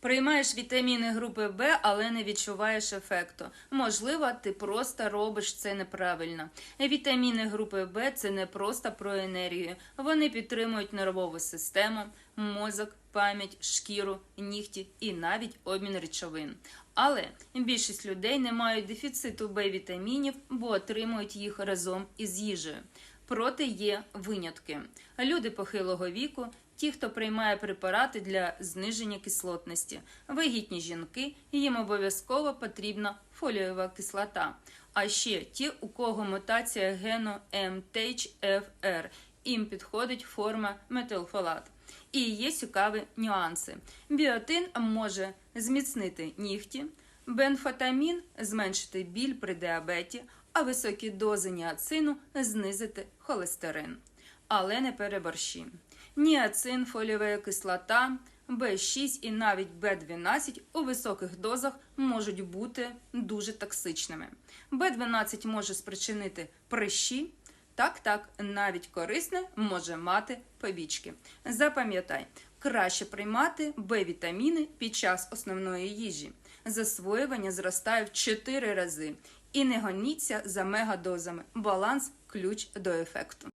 Приймаєш вітаміни групи Б, але не відчуваєш ефекту. Можливо, ти просто робиш це неправильно. Вітаміни групи Б це не просто про енергію. Вони підтримують нервову систему, мозок, пам'ять, шкіру, нігті і навіть обмін речовин. Але більшість людей не мають дефіциту Б-вітамінів, бо отримують їх разом із їжею. Проте є винятки. Люди похилого віку, ті, хто приймає препарати для зниження кислотності, вагітні жінки, їм обов'язково потрібна фолієва кислота. А ще ті, у кого мутація гену МТHFR, їм підходить форма метилфолат. І є цікаві нюанси. Біотин може зміцнити нігті, бенфотамін зменшити біль при діабеті, а високі дози ніацину знизити холестерин. Але не переборщі. Ніацин, фолієва кислота, В6 і навіть В12 у високих дозах можуть бути дуже токсичними. В12 може спричинити прищі. Так, так, навіть корисне може мати побічки. Запам'ятай, краще приймати Б-вітаміни під час основної їжі. Засвоювання зростає в 4 рази. І не гоніться за мегадозами. Баланс ключ до ефекту.